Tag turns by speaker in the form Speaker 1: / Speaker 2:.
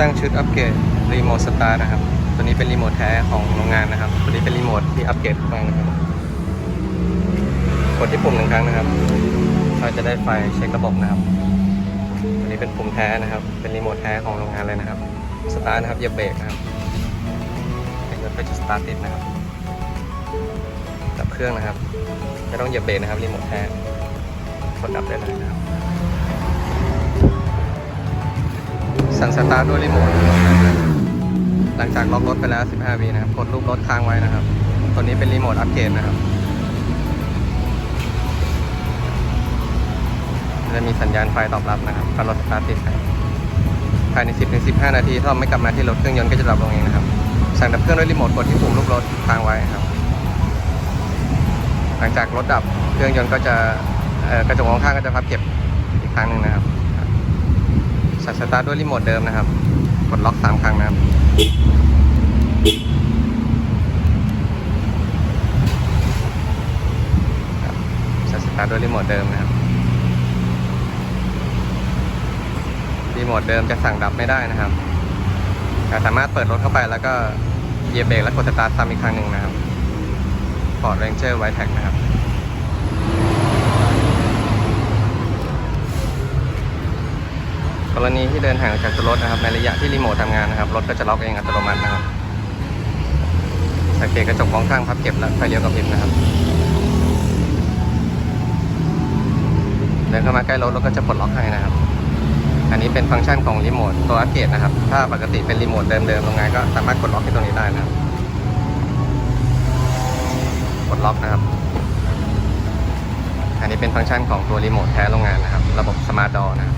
Speaker 1: ตั้งชุดอัปเกรดรีโมทสตาร์นะครับ ตัวนี้เป็นรีโมทแท้ของโรงงานนะครับ ตัวนี้เป็นรีโมทที่อัปเกรดมานะครับ กดที่ปุ่มหนึ่งครั้งนะครับเราจะได้ไฟเช็คระบบนะครับ ตัวนี้เป็นปุ่มแท้นะครับ เป็นรีโมทแท้ของโรงงานเลยนะครับ สตาร์นะครับเหยียบเบรกนะครับให้รถก็จะสตาร์ทติดนะครับดับเครื่องนะครับ ไม่ต้องเหยียบเบรกนะครับรีโมทแท้กดดับได้เลยนะครับ สั่งสตาร์ทด้วยรีโมทหลังจากล็อกรถไปแล้ว 15วินะครับกดรูปรถค้างไว้นะครับ ตัวนี้เป็นรีโมทอัปเกรดนะครับ จะมีสัญญาณไฟตอบรับนะครับพอรถสตาร์ทติดครับภายใน 10-15 นาทีถ้าไม่กลับมาที่รถเครื่องยนต์ก็จะดับลงเองนะครับ สั่งดับเครื่องด้วยรีโมทกดที่ปุ่มรูปรถค้างไว้ครับ หลังจากรถดับเครื่องยนต์ก็จะกระจกมองข้างก็จะพับเก็บอีกครั้งหนึ่งนะครับ สั่งสตาร์ทด้วยรีโมทเดิมนะครับ กดล็อกสามครั้งนะครับครับสั่งสตาร์ทด้วยรีโมทเดิมนะครับ รีโมทเดิมจะสั่งดับไม่ได้นะครับสามารถเปิดรถเข้าไปแล้วก็เหยียบเบรกแล้วกดสตาร์ทซ้ำอีกครั้งหนึ่งนะครับฟอร์ดเรนเจอร์ไวแท็กนะครับ รณีที่เดินห่างจากตัวรถนะครับในระยะที่รีโมททำงานนะครับ รถก็จะล็อกเองอัตโนมัตินะครับ สังเกตกระจกมองข้างพับเก็บและไฟเลี้ยวกับพริบนะครับเดินเข้ามาใกล้รถรถก็จะปลดล็อกให้นะครับ อันนี้เป็นฟังก์ชันของรีโมทตัวอัปเกรดนะครับ ถ้าปกติเป็นรีโมทเดิมๆโรงงานก็สามารถกดล็อกที่ตรงนี้ได้นะครับกดล็อกนะครับ อันนี้เป็นฟังก์ชันของตัวรีโมทแท้โรงงานนะครับ ระบบสมาร์ทดอนะครับ